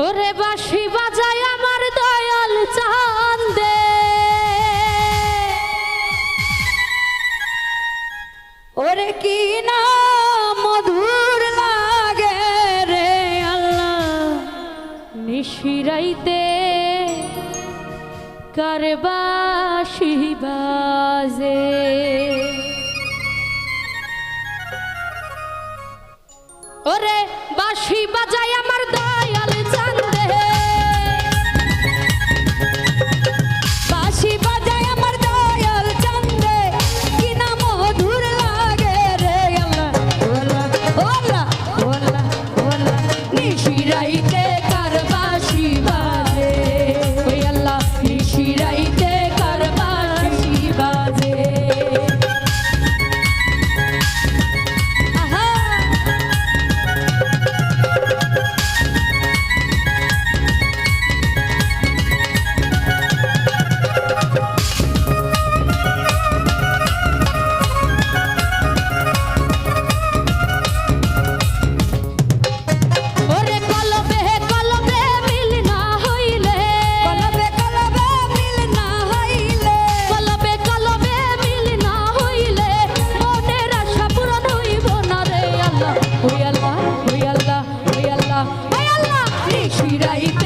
ওরে বাঁশি বাজায় আমার দয়াল চান্দে ওরে কি না মধুর লাগে রে আল্লাহ, নিশিরাইতে কারবাসি বাজে। ওরে বাঁশি বাজায় Shirai